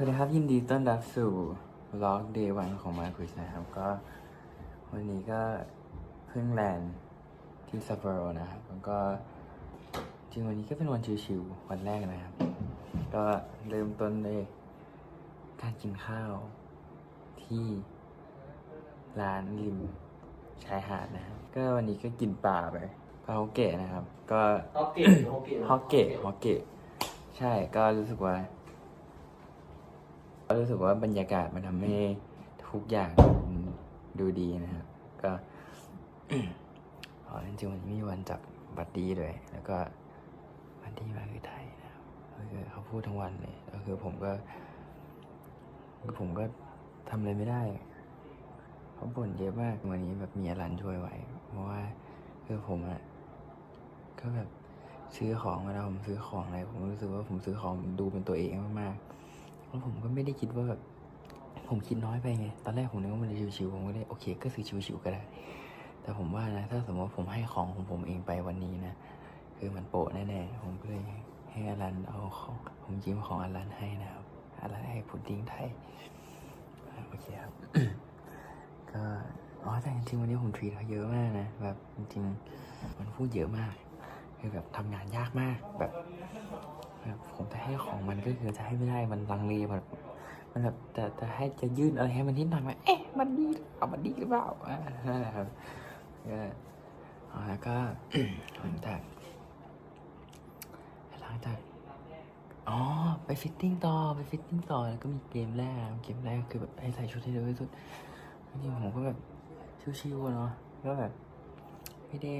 วัสดีครับยินดีต้อนรับสู่วล็อกเดย์วันของมาคุสนะครับ ก็วันนี้ก็เพิ่งแลนด์ที่ซัปโปโรนะครับแล้วก็จริงวันนี้ก็เป็นวันชิวๆวันแรกนะครับ ก็เริ่มต้นด้วยการกินข้าว ที่ร้านริมชายหาดนะครับ ก็วันนี้ก็กินปลาไปปลาฮอกเกะนะครับ ก็ฮอกเกตฮอกเกตฮอกเกะฮอกเกะใช่ก็รู้สึกว่า ก็รู้สึกว่าบรรยากาศมันทำให้ทุกอย่างมันดูดีนะครับ ก็อ๋อจริงๆวันนี้มีวันจับบัตรดีด้วย แล้วก็วันดีมาคือไทยนะครับก็คือเขาพูดทั้งวันเลยก็คือผมก็คือผมก็ทำอะไรไม่ได้เขาบ่นเยอะมากวันนี้แบบมีอลันช่วยไว้ เพราะว่าคือผมอะก็แบบซื้อของเวลาผมซื้อของอะไรผมรู้สึกว่าผมซื้อของดูเป็นตัวเองมากๆ แล้วผมก็ไม่ได้คิดว่าแบบผมคิดน้อยไปไง ตอนแรกผมนึกว่ามันจะชิวๆผมก็เลยโอเค ก็ซื้อชิวๆก็ได้ แต่ผมว่านะ ถ้าสมมติว่าผมให้ของของผมเองไปวันนี้นะ คือมันโปะแน่ๆ ผมก็เลยให้อลันเอาของ ผมยิ้มของอลันให้นะครับอลันให้พุดดิ้งไทย โอเคครับ ก็อ๋อแต่จริงๆวันนี้ผมทรีตเขาเยอะมากนะ แบบจริงๆ มันพูดเยอะมาก คือแบบทำงานยากมาก แบบ แบบผมจะให้ของมันก็คือจะให้ไม่ได้มันลังเลแบบมันแบบแต่แต่ให้จะยื่นอะไรให้มันนิดหน่อยมันเอ๊ะมันดีเอามันดีหรือเปล่าอ่านั่นแหละครับก็อ๋อแล้วก็หลังจากหลังจากอ๋อไปฟิตติ้งต่อไปฟิตติ้งต่อแล้วก็มีเกมแรกเกมแรกคือแบบให้ใส่ชุดให้เร็วที่สุดจริงผมก็แบบชิวๆเนาะก็แบบไม่ได้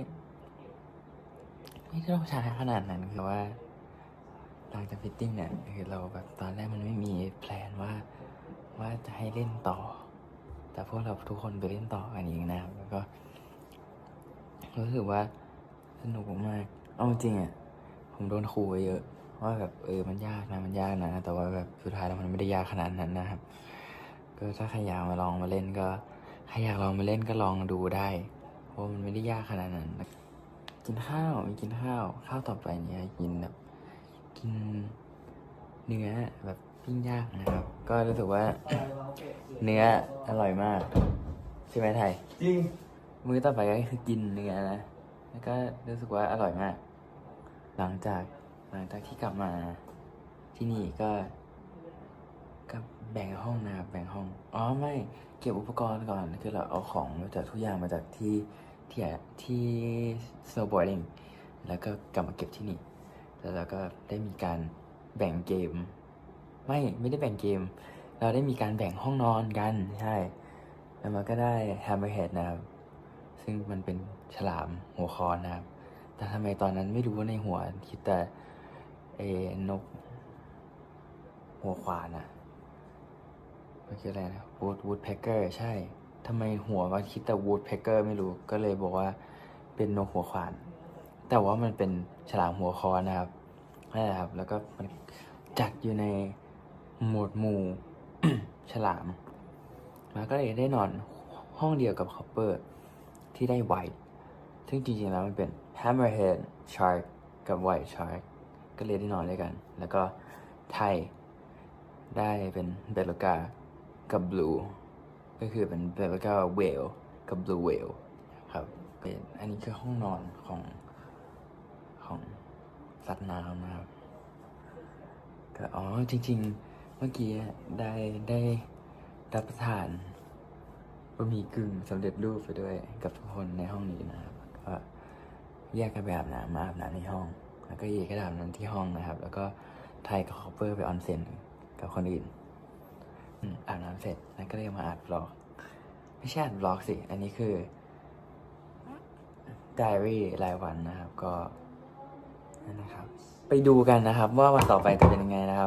ไม่ต้องใช้ขนาดนั้นคือว่า หลังจากฟิตติ้งเนี่ยคือเราแบบตอนแรกมันไม่มีแพลนว่าว่าจะให้เล่นต่อ แต่พวกเราทุกคนไปเล่นต่อกันเองนะครับแล้วก็รู้สึกว่าสนุกมากเอาจริงอะผมโดนครูเยอะว่าแบบเออมันยากนะมันยากนะ แต่ว่าแบบสุดท้ายแล้วมันไม่ได้ยากขนาดนั้นนะครับ ก็ถ้าใครอยากมาลองมาเล่นก็ใครอยากลองมาเล่นก็ลองดูได้เพราะมันไม่ได้ยากขนาดนั้น กินข้าวมีกินข้าวข้าวต่อไปเนี่ยกินแบบ กินเนื้อแบบปิ้งย่างนะครับ ก็รู้สึกว่า เนื้ออร่อยมากใช่ไหมไทย จริง มื้อต่อไปก็คือกินเนื้อนะ แล้วก็รู้สึกว่าอร่อยมาก หลังจากหลังจากที่กลับมาที่นี่ก็ก็แบ่งห้องนะครับแบ่งห้อง อ๋อไม่เก็บอุปกรณ์ก่อน คือเราเอาของมาจากทุกอย่างมาจากที่ที่ที่ snowboarding แล้วก็กลับมาเก็บที่นี่ แล้วเราก็ได้มีการแบ่งเกม ไม่ไม่ได้แบ่งเกม เราได้มีการแบ่งห้องนอนกันใช่แล้วมันก็ได้ hammerhead นะครับซึ่งมันเป็นฉลามหัวคอนนะครับ แต่ทำไมตอนนั้นไม่รู้ว่าในหัวคิดแต่เอนก หัวขวานอะมันคืออะไรนะ wood woodpecker ใช่ทำไมหัวมันคิดแต่ woodpecker ไม่รู้ก็เลยบอกว่าเป็นนกหัวขวาน แต่ว่ามันเป็นฉลามหัวคอนนะครับ นั่นแหละครับ แล้วก็มันจัดอยู่ในหมวดหมู่ ฉลาม มาก็เลยได้นอนห้องเดียวกับคอปเปอร์ที่ได้ไวท์ซึ่งจริงๆแล้วมันเป็น hammerhead shark กับ white shark ก็เลยได้นอนด้วยกัน แล้วก็ไทยได้เป็นเบลกากับ blue ก็คือเป็นเบลกา whale กับ blue whale ครับเป็นอันนี้คือห้องนอนของของ สัตว์น้ำนะครับก็อ๋อจริง ๆ เมื่อกี้ได้ได้รับประทานบะหมี่กึ่งสำเร็จรูปไปด้วยกับทุกคนในห้องนี้นะครับ ก็แยกกันไปอาบน้ำมาอาบน้ำในห้อง แล้วก็เยก็อาบน้ำที่ห้องนะครับ แล้วก็ไทยกับคอปเปอร์ไปออนเซ็นกับคนอื่นอาบน้ำเสร็จแล้วก็เลยมาอัดบล็อก ไม่ใช่อัดบล็อกสิ อันนี้คือไดอารี่รายวันนะครับ ก็ นะครับ ไปดูกันนะครับ ว่าวันต่อไปจะเป็นยังไงนะครับ